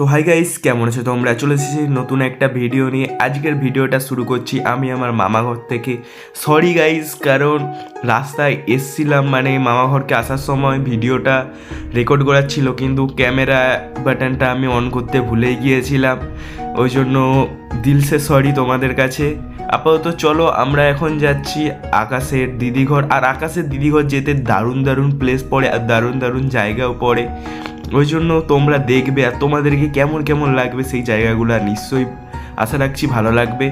তো hi guys কেমন আছো তোমরা? চলে এসেছি নতুন একটা ভিডিও নিয়ে। আজকের ভিডিওটা শুরু করছি আমি আমার মামা ঘর থেকে। সরি গাইস কারণ রাস্তায় এসছিলাম মানে মামা ঘরকে আসার সময় ভিডিওটা রেকর্ড করার ছিল কিন্তু ক্যামেরা বাটনটা আমি অন করতে ভুলেই গিয়েছিলাম। ওই জন্য দিলসে সরি তোমাদের কাছে। আপাতত চলো, আমরা এখন যাচ্ছি আকাশের দিদিঘর। আর আকাশের দিদিঘর যেতে দারুণ দারুণ প্লেস পড়ে, আর দারুণ দারুণ জায়গাও পড়ে। ওই জন্য তোমরা দেখবে আর তোমাদেরকে কেমন কেমন লাগবে সেই জায়গাগুলো, আর নিশ্চয়ই আশা রাখছি ভালো লাগবে।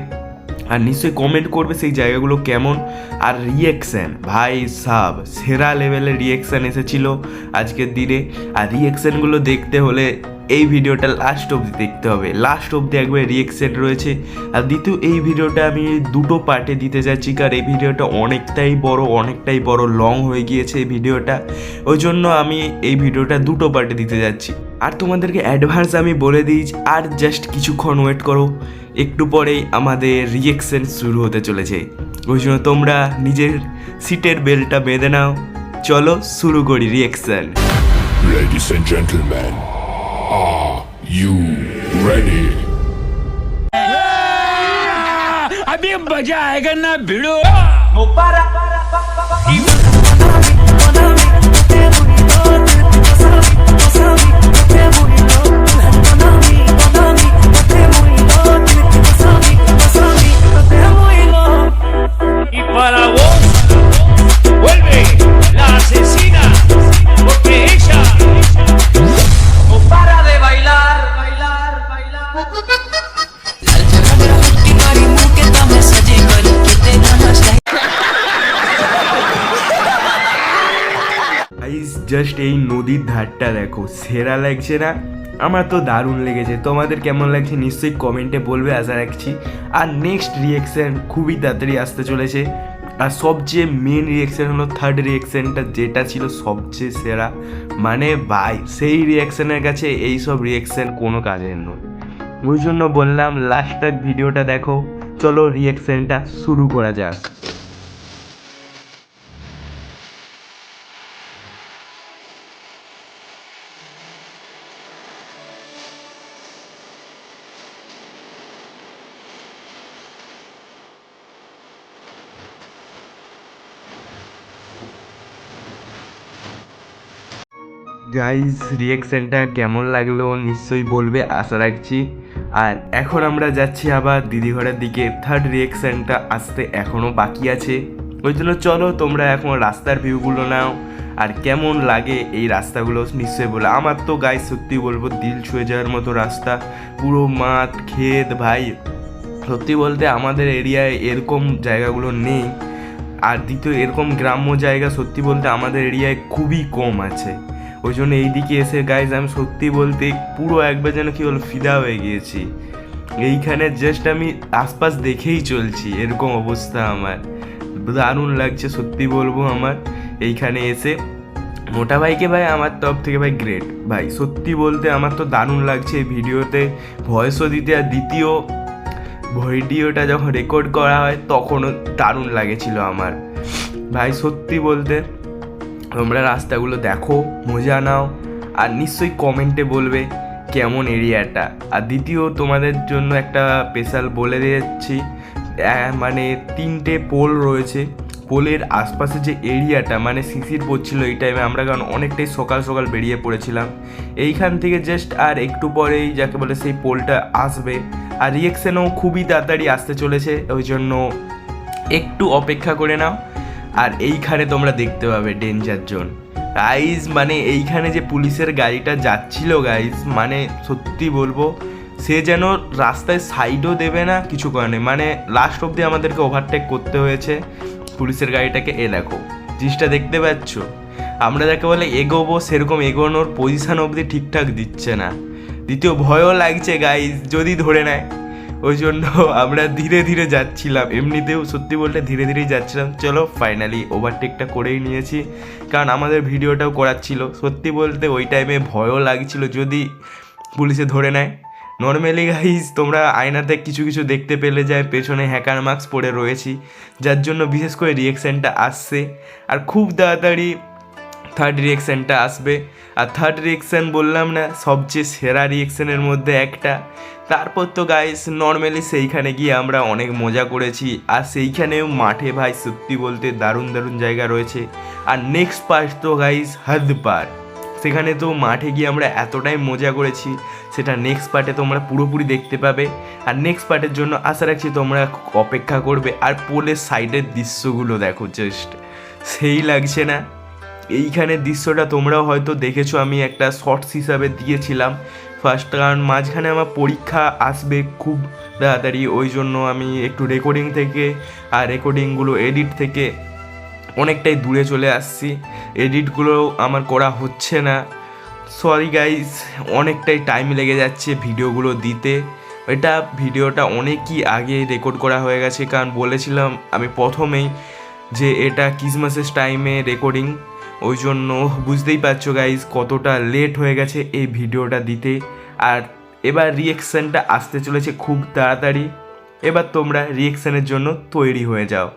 আর নিশ্চয়ই কমেন্ট করবে সেই জায়গাগুলো কেমন। আর রিয়েকশান ভাই সাব, সেরা লেভেলের রিয়েকশান এসেছিল আজকের দিনে। আর রিয়েকশানগুলো দেখতে হলে এই ভিডিওটা লাস্ট অবধি দেখতে হবে। লাস্ট অবধি একবার রিয়েকশন রয়েছে। আর দ্বিতীয় এই ভিডিওটা আমি দুটো পার্টে দিতে যাচ্ছি কারণ এই ভিডিওটা অনেকটাই বড় অনেকটাই বড় লং হয়ে গিয়েছে এই ভিডিওটা। ওই জন্য আমি এই ভিডিওটা দুটো পার্টে দিতে যাচ্ছি। আর তোমাদেরকে অ্যাডভান্স আমি বলে দিই আর জাস্ট কিছুক্ষণ ওয়েট করো। একটু পরেই আমাদের রিয়েকশন শুরু হতে চলেছে। ওই জন্য তোমরা নিজের সিটের বেলটা বেঁধে নাও। চলো শুরু করি reaction Ladies and gentlemen, are you ready? अभी मजा आएगा ना भिड़ो Y Just এই নদীর ধারটা দেখো, সেরা লাগছে না? আমার তো দারুণ লেগেছে। তোমাদের কেমন লাগছে নিশ্চয়ই কমেন্টে বলবে, আশা রাখছি। আর নেক্সট রিয়েকশন খুবই তাড়াতাড়ি আসতে চলেছে। আর সবচেয়ে মেন রিয়েকশন হলো থার্ড রিয়েকশনটা যেটা ছিল সবচেয়ে সেরা। মানে ভাই, সেই রিয়েকশনের কাছে এই সব রিয়েকশন কোনো কাজের নয়। ওই জন্য বললাম লাস্ট ভিডিওটা দেখো। চলো রিয়েকশনটা শুরু করা যাক। গাইজ রিয়েকশনটা কেমন লাগল নিশ্চয়ই বলবে, আশা রাখছি। আর এখন আমরা যাচ্ছি আবার দিদিঘরের দিকে। থার্ড রিয়েকশনটা আসতে এখনও বাকি আছে। ওই জন্য চলো, তোমরা এখন রাস্তার ভিউগুলো নাও। আর কেমন লাগে এই রাস্তাগুলো নিশ্চয়ই বলে। আমার তো গাইজ সত্যি বলব, দিল ছুঁয়ে যাওয়ার মতো রাস্তা। পুরো মাঠ, ক্ষেত, ভাই। সত্যি বলতে আমাদের এরিয়ায় এরকম জায়গাগুলো নেই। আর দ্বিতীয়, এরকম গ্রাম্য জায়গা সত্যি বলতে আমাদের এরিয়ায় খুবই কম আছে। ওই জন্য এইদিকে এসে গাইজ আমি সত্যি বলতে পুরো একবার যেন কি হলো ফিদা হয়ে গিয়েছি। এইখানে জাস্ট আমি আশপাশ দেখেই চলছি, এরকম অবস্থা আমার। দারুণ লাগছে, সত্যি বলব আমার। এইখানে এসে, মোটা ভাইকে ভাই, আমার তরফ থেকে ভাই গ্রেট ভাই, সত্যি বলতে আমার তো দারুণ লাগছে এই ভিডিওতে। ভয়েসও দিতে আর দ্বিতীয় ভিডিওটা যখন রেকর্ড করা হয়, তখনও দারুণ লাগেছিল আমার। ভাই, সত্যি বলতে তোমরা রাস্তাগুলো দেখো, মজা নাও, আর নিশ্চয়ই কমেন্টে বলবে কেমন এরিয়াটা। আর দ্বিতীয়, তোমাদের জন্য একটা স্পেশাল বলে দিচ্ছি মানে তিনটে পোল রয়েছে। পোলের আশপাশে যে এরিয়াটা মানে শিশির পড়ছিল এই টাইমে আমরা কারণ অনেকটাই সকাল সকাল বেরিয়ে পড়েছিলাম। এইখান থেকে জাস্ট আর একটু পরেই যাকে বলে সেই পোলটা আসবে। আর রিয়েকশনও খুবই তাড়াতাড়ি আসতে চলেছে, ওই জন্য একটু অপেক্ষা করে নাও। আর এইখানে তোমরা দেখতে পাবে ডেঞ্জার জোন গাইজ মানে এইখানে যে পুলিশের গাড়িটা যাচ্ছিল গাইজ মানে সত্যি বলব, সে যেন রাস্তায় সাইডও দেবে না, কিছু করে মানে লাস্ট অবধি আমাদেরকে ওভারটেক করতে হয়েছে পুলিশের গাড়িটাকে। এ দেখো, জিনিসটা দেখতে পাচ্ছ? আমরা যাকে বলে এগোবো, সেরকম এগোনোর পজিশন অবধি ঠিকঠাক দিচ্ছে না। দ্বিতীয়, ভয়ও লাগছে গাইজ যদি ধরে নেয়। ওই জন্য আমরা ধীরে ধীরে যাচ্ছিলাম। এমনিতেও সত্যি বলতে ধীরে ধীরেই যাচ্ছিলাম। চলো ফাইনালি ওভারটেকটা করেই নিয়েছি। কারণ আমাদের ভিডিওটাও করার ছিল। সত্যি বলতে ওই টাইমে ভয়ও লাগছিল যদি পুলিশে ধরে নেয়। নর্মালি গাইজ তোমরা আয়নাতে কিছু কিছু দেখতে পেলে যায়। পেছনে হ্যাকার মাস্ক পরে রয়েছি। যার জন্য বিশেষ করে রিয়েকশানটা আসছে। আর খুব তাড়াতাড়ি থার্ড রিয়েকশানটা আসবে। আর থার্ড রিয়েকশান বললাম না, সবচেয়ে সেরা রিয়েকশানের মধ্যে একটা। তারপর তো গাইস নর্মালি সেইখানে গিয়ে আমরা অনেক মজা করেছি। আর সেইখানেও মাঠে ভাই সত্যি বলতে দারুণ দারুণ জায়গা রয়েছে। আর নেক্সট পার্ট তো গাইস হদ পার্ক সেখানে তো মাঠে গিয়ে আমরা এতটাই মজা করেছি। সেটা নেক্সট পার্টে তোমরা পুরোপুরি দেখতে পাবে। আর নেক্সট পার্টের জন্য আশা রাখছি তোমরা অপেক্ষা করবে। আর পোলের সাইডের দৃশ্যগুলো দেখো জাস্ট সেই লাগছে না। এইখানে দৃশ্যটা তোমরাও হয়তো দেখেছ, আমি একটা শর্টস হিসাবে দিয়েছিলাম। ফার্স্ট কারণ মাঝখানে আমার পরীক্ষা আসবে খুব তাড়াতাড়ি, ওই জন্য আমি একটু রেকর্ডিং থেকে আর রেকর্ডিংগুলো এডিট থেকে অনেকটাই দূরে চলে আসছি। এডিটগুলো আমার করা হচ্ছে না। সরি গাইস অনেকটাই টাইম লেগে যাচ্ছে ভিডিওগুলো দিতে। এটা ভিডিওটা অনেকই আগে রেকর্ড করা হয়ে গেছে, কারণ বলেছিলাম আমি প্রথমেই যে এটা ক্রিসমাসের টাইমে রেকর্ডিং ওই জন্য বুঝতেই পারছ গাইজ কতটা লেট হয়ে গেছে এই ভিডিওটা দিতে। আর এবার রিয়েকশানটা আসতে চলেছে খুব তাড়াতাড়ি। এবার তোমরা রিয়েকশানের জন্য তৈরি হয়ে যাও।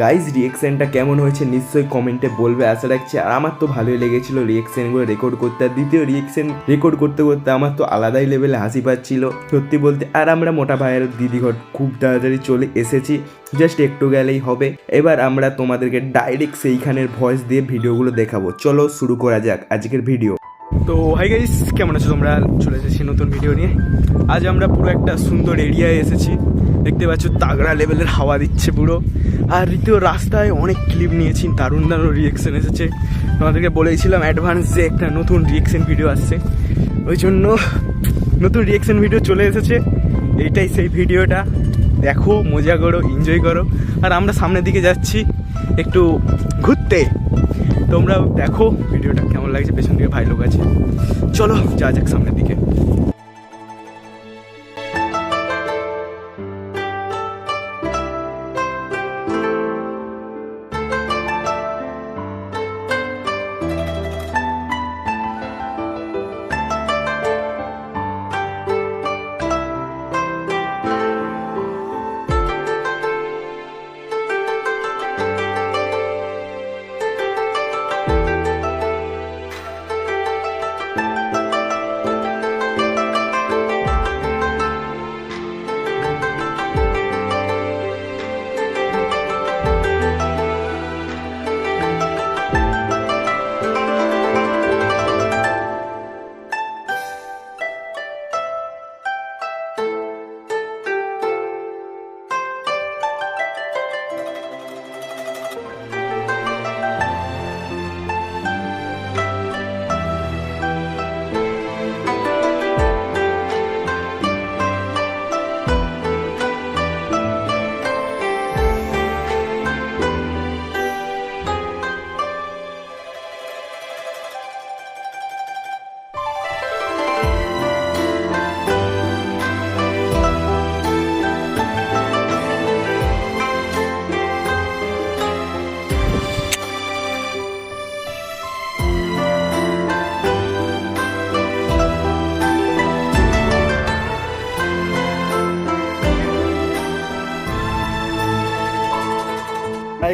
গাইজ রিয়েকশনটা কেমন হয়েছে নিশ্চয়ই কমেন্টে বলবে আশা রাখছি। আর আমার তো ভালোই লেগেছিল রিয়েকশনগুলো রেকর্ড করতে। আর দ্বিতীয় রিয়েকশন রেকর্ড করতে করতে আমার তো আলাদাই লেভেলে হাসি পাচ্ছিল। সত্যি বলতে আর আমরা মোটা ভাইয়ের দিদি ঘর খুব তাড়াতাড়ি চলে এসেছি। জাস্ট একটু গেলেই হবে। এবার আমরা তোমাদেরকে ডাইরেক্ট সেইখানের ভয়েস দিয়ে ভিডিওগুলো দেখাবো। চলো শুরু করা যাক আজকের ভিডিও তো হাই গাইস কেমন আছো তোমরা? চলে এসেছি নতুন ভিডিও নিয়ে। আজ আমরা পুরো একটা সুন্দর এরিয়ায় এসেছি। দেখতে পাচ্ছ, তাগড়া লেভেলের হাওয়া দিচ্ছে পুরো। আর দ্বিতীয় রাস্তায় অনেক ক্লিপ নিয়েছি দারুণ দারুণ রিয়েকশন এসেছে। তোমাদেরকে বলেছিলাম অ্যাডভান্স যে একটা নতুন রিয়েকশন ভিডিও আসছে। ওই জন্য নতুন রিয়েকশন ভিডিও চলে এসেছে। এইটাই সেই ভিডিওটা দেখো, মজা করো এনজয় করো। আর আমরা সামনের দিকে যাচ্ছি একটু ঘুরতে। তোমরাও দেখো ভিডিওটা লাগছে পেছন দিকে ভাই লোক আছে। চলো যা যাক সামনের দিকে।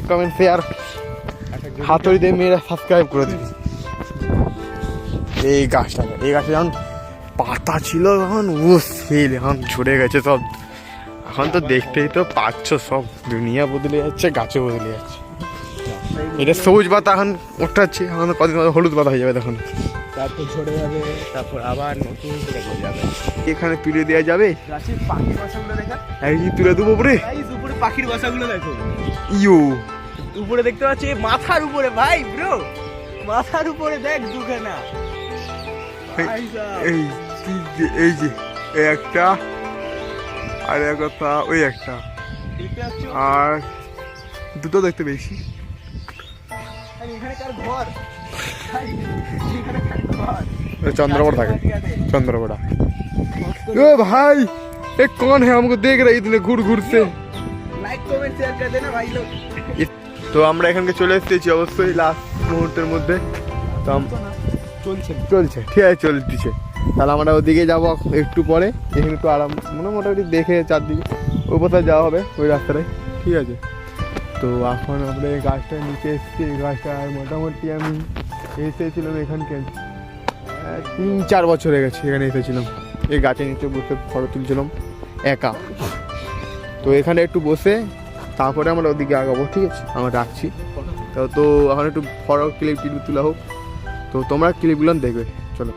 লাইক কমেন্ট শেয়ার হাতুড়ি দিয়ে মেয়েরা সাবস্ক্রাইব করে দিবি। এই গাছটা এই গাছে যখন পাতা ছিল এখন ও সেল এখন ঝরে গেছে সব। এখন তো দেখতেই তো পাচ্ছ সব দুনিয়া বদলে যাচ্ছে গাছও বদলে যাচ্ছে। এটা সবুজ পাতা এখন ওঠাচ্ছে এখন কদিন হলুদ পাতা হয়ে যাবে তখন। তারপর ঝরে যাবে তারপর আবার নতুন করে যাবে। এখানে তুলে দেওয়া যাবে? গাছের পাখির বাসাগুলো দেখা। তুলে দেবো উপরে। গাইস উপরে পাখির বাসাগুলো দেখো। ইউ উপরে দেখতে পাচ্ছি এই মাথার উপরে ভাই ব্রো মাথার উপরে দেখ দুখানা এই- ভাই সাব। এই কি যে এই যে এই একটা আর একটা ওই একটা দেখতে পাচ্ছ আর দুটো দেখতে পেয়েছি আর এখানে কার ঘর ভাই, এখানে কার ঘর चंद्रकोट था चंद्रकोटा ए भाई ए कौन है हमको देख रही इतने घूर घूर से লাইক কমেন্ট শেয়ার করে দেনা ভাই লোক তো আমরা এখানকে চলে এসেছি অবশ্যই লাস্ট মুহূর্তের মধ্যে। তো চলছে। চলছে ঠিক আছে চলতেছে তাহলে আমরা ওদিকে যাব একটু পরে এখানে একটু আরাম মানে মোটামুটি দেখে চারদিকে ওই কোথায় যাওয়া হবে ওই রাস্তাটায় ঠিক আছে। তো এখন আমরা এই গাছটা নিচে এসেছি এই গাছটা মোটামুটি আমি এসেছিলাম এখানকে তিন চার বছর হয়ে গেছে এখানে এসেছিলাম। এই গাছের নিচে বসে ফটো তুলছিলাম একা। তো এখানে একটু বসে তারপরে আমরা ওদিকে আগাবো ঠিক আছে? আমরা রাখছি। তো তো এখন একটু ফটো ক্লিপ টিপ তোলা হোক। তো তোমরা ক্লিপগুলো দেখবে চলো।